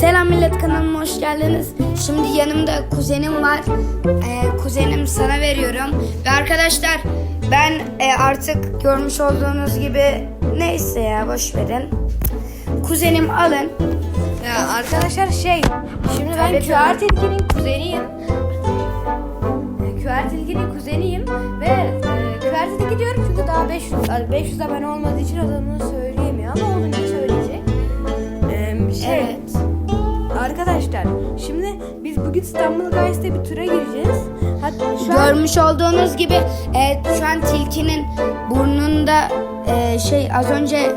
Selam millet kanalıma hoş geldiniz. Şimdi yanımda kuzenim var. Ee, kuzenim sana veriyorum. Ve arkadaşlar ben e, artık görmüş olduğunuz gibi neyse ya boş verin. Kuzenim alın. Ya arkadaşlar şey, şimdi ben QR. Tilki'nin kuzeniyim. QR Tilki'nin kuzeniyim ve e, QR Tilki diyorum çünkü daha 500, yani 500 abone olmadığı için adamını söyleyemiyor bugün İstanbul Guys'te bir tura gireceğiz. Hatta şu an Görmüş olduğunuz gibi e, şu an tilkinin burnunda e, şey az önce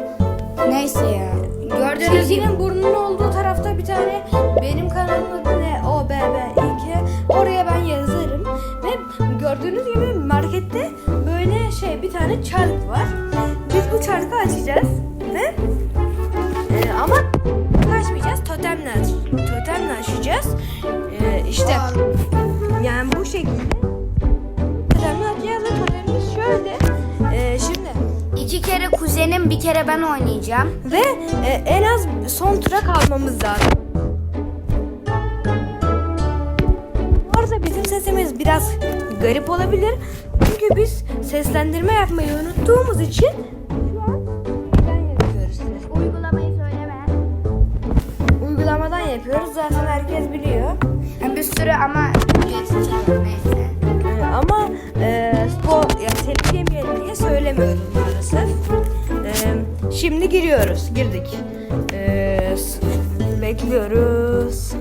neyse ya. Gördüğünüz gibi Tilki'nin burnunun olduğu tarafta bir tane benim kanalımın adı ne? O B B İK. Oraya ben yazarım. Ve gördüğünüz gibi markette böyle şey bir tane çark var. Biz bu çarkı açacağız ve e, ama açmayacağız. Totemle aç, totemle açacağız. İşte yani bu şekilde ve totemimiz şöyle. E, şimdi iki kere kuzenim bir kere ben oynayacağım. ve e, en az son tura kalmamız lazım. Bu arada bizim sesimiz biraz garip olabilir. Çünkü biz seslendirme yapmayı unuttuğumuz için şu an şeyden yapıyoruz. ses. Uygulamayı söyleme. Uygulamadan yapıyoruz. Zaten herkes biliyor. Sürü ama ücretsiz neyse. Ama e, spor ya telif yemeyelim diye söylemiyoruz maalesef. E, şimdi giriyoruz. Girdik. E, bekliyoruz.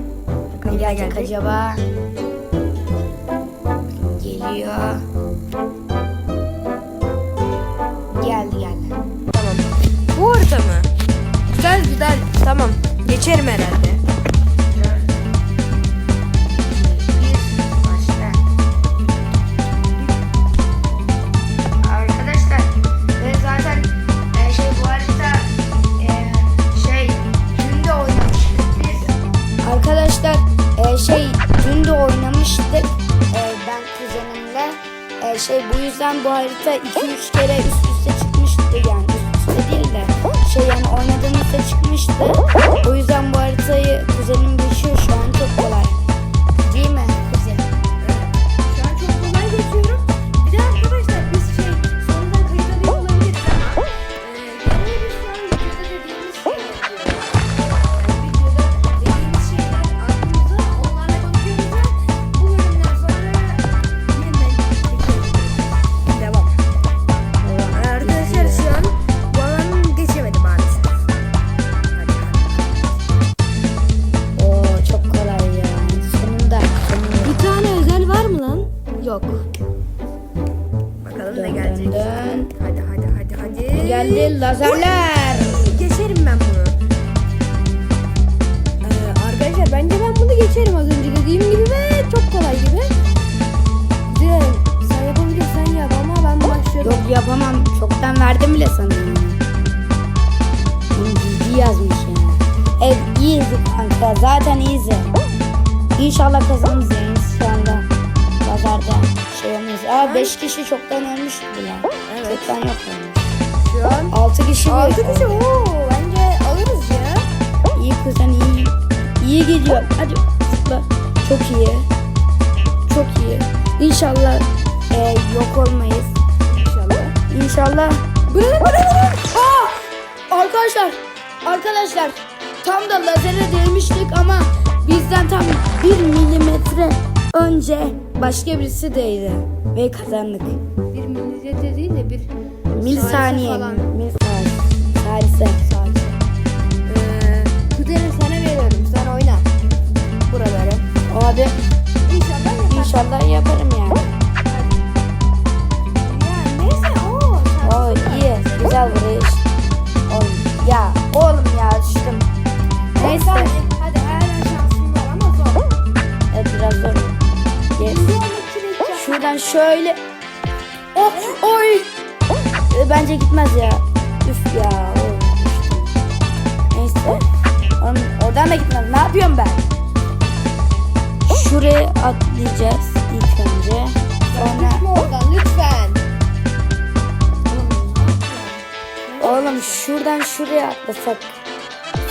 Bakalım Ne gelecek acaba? Geliyor. Geldi geldi. Tamam. Bu harita mı? Güzel güzel. Tamam. Geçerim herhalde. Şey. Bu yüzden bu harita 2-3 kere üst üste Bakalım ne gelecek. Hadi hadi hadi hadi. Geldi lazerler. Geçerim ben bunu. Ee, arkadaşlar bence ben bunu geçerim az önce dediğim gibi ve çok kolay gibi. Sen yapabilirsen yap ama ben başlıyorum. Yok yapamam. Çoktan verdim bile sana. İyi yazmış ya. Evet easy kanka. Zaten easy. İnşallah kazanırız yani şu anda. Şey olmaz. Aa 5 kişi çoktan ölmüş bile. Evet. Çoktan yok olmuş. Şu an 6 kişi bu. 6 kişi. Oo, bence alırız ya. İyi kuzen iyi. İyi gidiyor. Hadi zıpla. Çok iyi. Çok iyi. İnşallah e, yok olmayız. İnşallah. İnşallah. Bırak bırak bırak. Aa! Arkadaşlar. Arkadaşlar. Tam da lazere değmiştik ama bizden tam bir milimetre önce başka birisi değdi. Ve kazandık. Bir milimetre değil de bir Mil saniye. falan. Mil saniye. Salise. Ee, sana veriyorum. Sen oyna. Buraları. Abi İnşallah yaparsın. inşallah yaparım yani. Ya neyse o. O iyi. Güzel vuruş. Oğlum, ya oğlum ya düştüm. Neyse. Hadi, hadi hala şansın var ama zor. Evet biraz zor. Şuradan şöyle. Oh, oy. E, Bence gitmez ya. Üf ya. oy. Neyse. Oğlum, oradan da gitmez. Ne yapıyorum ben? Şuraya atlayacağız ilk önce. Sonra Gitme oradan lütfen. oğlum şuradan şuraya atlasak.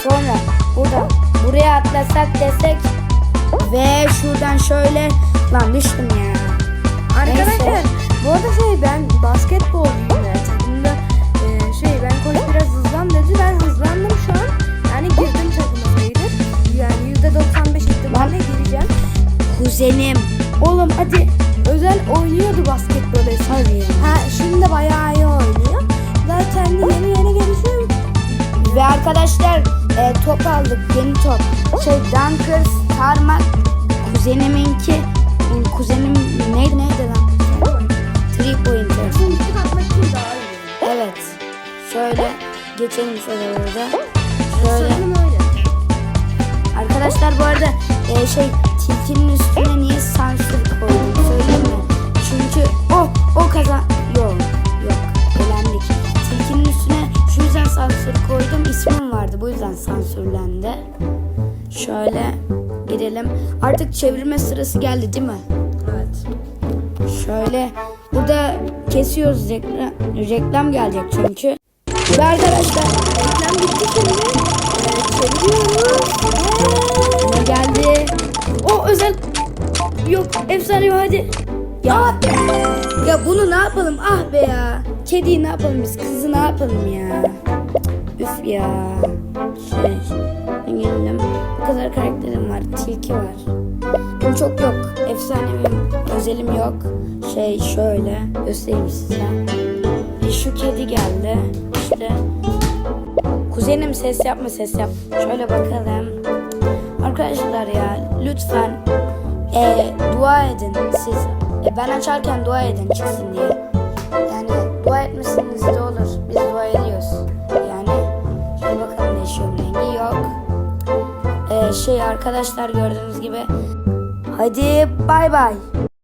Sonra Burada. Buraya atlasak desek ve şuradan şöyle lan düştüm ya. Oğlum hadi. özel oynuyordu basketbol eskiden ha şimdi bayağı iyi oynuyor zaten yeni yeni gelişiyor Ve arkadaşlar e, top aldık yeni top. Şey Dunkers, Tarmak, kuzeniminki, kuzenim neydi neydi lan? Three iyi Evet. Şöyle geçelim şöyle burada. Şöyle. Arkadaşlar bu arada e, şey tilkinin üstüne niye sansür koydum söyleyeyim mi? Çünkü o o kazan yok yok elendik. Tilkinin üstüne şu yüzden sansür koydum ismim vardı bu yüzden sansürlendi. Şöyle girelim. Artık çevirme sırası geldi değil mi? evet Şöyle burada kesiyoruz reklam, reklam gelecek çünkü. Ve arkadaşlar yok efsane hadi. Ya ya bunu ne yapalım ah be ya. Kediyi ne yapalım biz kızı ne yapalım ya. Üf ya. Şey ben geldim. Bu kadar karakterim var. Tilki var. Benim çok yok. Efsanevim, özelim yok. Şey şöyle göstereyim size. Bir şu kedi geldi. İşte kuzenim ses yapma ses yap. Şöyle bakalım. Arkadaşlar ya lütfen e, dua edin siz. E, ben açarken dua edin çıksın diye. Yani dua etmesiniz de olur. Biz dua ediyoruz. Yani şöyle bakalım değişiyor rengi yok. Ee, şey arkadaşlar gördüğünüz gibi. Hadi bay bay.